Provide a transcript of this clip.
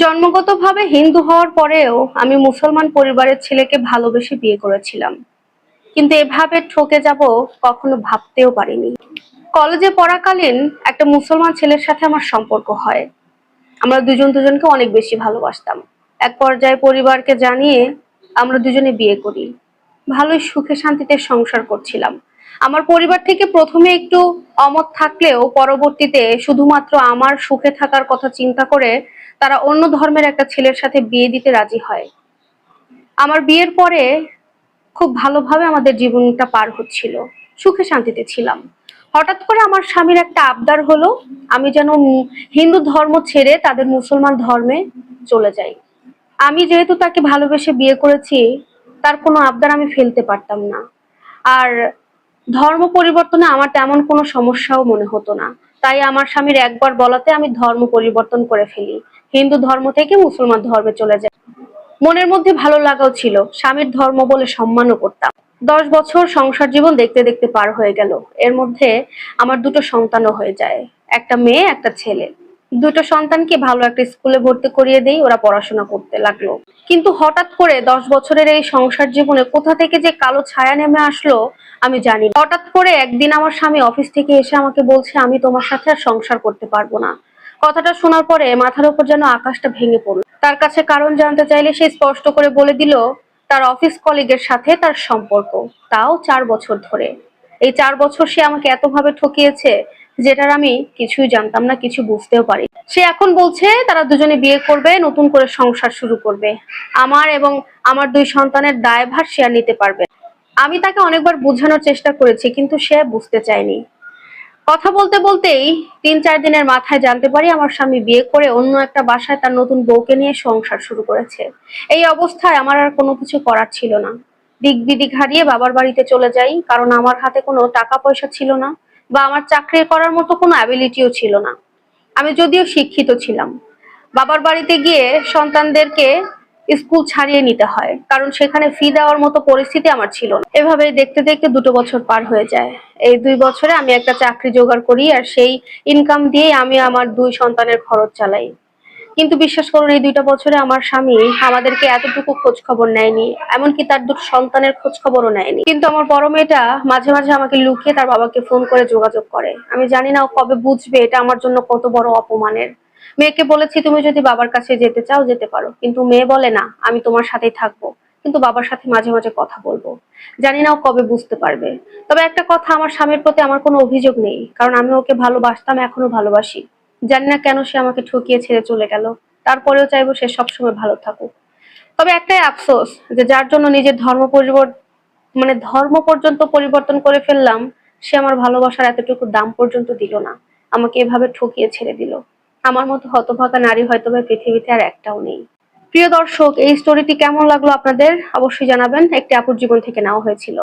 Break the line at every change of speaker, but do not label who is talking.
জন্মগতভাবে হিন্দু হওয়ার পরেও আমি মুসলমান পরিবারের ছেলেকে ভালোবেসে বিয়ে করেছিলাম। কিন্তু এভাবে ঠকে যাব কখনো ভাবতেও পারিনি। কলেজে পড়াকালীন একটা মুসলমান ছেলের সাথে আমার সম্পর্ক হয়। আমরা দুজন দুজনকে অনেক বেশি ভালোবাসতাম। এক পর্যায়ে পরিবারকে জানিয়ে আমরা দুজনে বিয়ে করি। ভালোই সুখে শান্তিতে সংসার করছিলাম। আমার পরিবার থেকে প্রথমে একটু অমত থাকলেও পরবর্তীতে শুধুমাত্র আমার সুখে থাকার কথা চিন্তা করে তারা অন্য ধর্মের একটা ছেলের সাথে বিয়ে দিতে রাজি হয়। আমার বিয়ের পরে খুব ভালোভাবে আমাদের জীবনটা পার হচ্ছিল, সুখে শান্তিতে ছিলাম। হঠাৎ করে আমার স্বামীর একটা আবদার হলো, আমি যেন হিন্দু ধর্ম ছেড়ে তাদের মুসলমান ধর্মে চলে যাই। আমি যেহেতু তাকে ভালোবেসে বিয়ে করেছি, তার কোনো আবদার আমি ফেলতে পারতাম না। আর ধর্ম পরিবর্তনে আমার তেমন কোনো সমস্যাও মনে হতো না। তাই আমার স্বামীর একবার বলাতে আমি ধর্ম পরিবর্তন করে ফেলি। হিন্দু ধর্ম থেকে মুসলমান ধর্মে চলে যাই মনের মধ্যে ভালো লাগাও ছিল। স্বামীর ধর্ম বলে সম্মানও করতাম। দশ বছর সংসার জীবন দেখতে দেখতে পার হয়ে গেল। এর মধ্যে আমার দুটো সন্তানও হয়ে যায়। একটা মেয়ে, একটা ছেলে। দুটো সন্তানকে ভালো একটা স্কুলে ভর্তি করিয়ে দেই, ওরা পড়াশোনা করতে লাগল। কিন্তু হঠাৎ করে দশ বছরের এই সংসার জীবনে কোথা থেকে যে কালো ছায়া নেমে আসলো, আমি জানি হঠাৎ করে একদিন আমার স্বামী অফিস থেকে এসে আমাকে বলছে, আমি তোমার সাথে আর সংসার করতে পারব না। কথাটা শোনার পরে মাথার উপর যেন আকাশটা ভেঙে পড়ল। তার কাছে কারণ জানতে চাইলে সে স্পষ্ট করে বলে দিল, তার অফিস কলিগের সাথে তার সম্পর্ক। তাও চার বছর ধরে। এই চার বছর সে আমাকে এতভাবে ঠকিয়েছে যেটার আমি কিছুই জানতাম না, কিছু বুঝতেও পারি সে এখন বলছে, তারা দুজনে বিয়ে করবে, নতুন করে সংসার শুরু করবে। আমার এবং আমার দুই সন্তানের দায়ভার আর নিতে পারবে আমি তাকে অনেকবার বোঝানোর চেষ্টা করেছি, কিন্তু সে বুঝতে চায়নি। কথা বলতে বলতেই তিন চার দিনের মাথায় জানতে পারি, আমার স্বামী বিয়ে করে অন্য একটা বাসায় তার নতুন বউকে নিয়ে সংসার শুরু করেছে। এই অবস্থায় আমার আর কোনো কিছু করার ছিল না। দিক বিদিক হারিয়ে বাবার বাড়িতে চলে যাই, কারণ আমার হাতে কোনো টাকা পয়সা ছিল না। বা আমার চাকরি করার মতো কোনো অ্যাবিলিটিও ছিল না। আমি যদিও শিক্ষিত ছিলাম। বাবার বাড়িতে গিয়ে সন্তানদেরকে স্কুল ছাড়িয়ে নিতে হয়, কারণ সেখানে ফি দেওয়ার মতো পরিস্থিতি আমার ছিল না। এভাবে দেখতে দেখতে দুটো বছর পার হয়ে যায়। এই দুই বছরে আমি একটা চাকরি জোগাড় করি আর সেই ইনকাম দিয়ে আমি আমার দুই সন্তানের খরচ চালাই। কিন্তু বিশ্বাস করুন, এই দুইটা বছরে আমার স্বামী আমাদেরকে এতটুকু খোঁজ খবর নেয়নি, এমনকি তার দুটো সন্তানের খোঁজ খবরও নেয়নি। কিন্তু আমার বড় মেয়েটা মাঝে মাঝে আমাকে লুকিয়ে তার বাবাকে ফোন করে যোগাযোগ করে। আমি জানি না কবে বুঝবে এটা আমার জন্য কত বড় অপমানের। মেয়েকে বলেছি, তুমি যদি বাবার কাছে যেতে চাও, যেতে পারো। কিন্তু মেয়ে বলে, না, আমি তোমার সাথেই থাকব। কিন্তু বাবার সাথে মাঝে মাঝে কথা বলব। জানি না ও কবে বুঝতে পারবে। তবে একটা কথা, আমার স্বামীর প্রতি আমার কোনো অভিযোগ নেই। কারণ আমি ওকে ভালোবাসতাম, এখনও ভালোবাসি। জানি না কেন সে আমাকে ঠকিয়ে ছেড়ে চলে গেল। তারপরেও চাইব সে সবসময় ভালো থাকুক। তবে একটাই আফসোস যে যার জন্য নিজের ধর্ম পরিবর্তন মানে ধর্ম পর্যন্ত পরিবর্তন করে ফেললাম, সে আমার ভালোবাসার এতটুকু দাম পর্যন্ত দিল না। আমাকে এভাবে ঠকিয়ে ছেড়ে দিল। আমার মতো হতভাগা নারী হয়তো বা পৃথিবীতে আর একটাও নেই। প্রিয় দর্শক, এই স্টোরিটি কেমন লাগল আপনাদের? অবশ্যই জানাবেন। একটি আপুর জীবন থেকে নেওয়া হয়েছিল।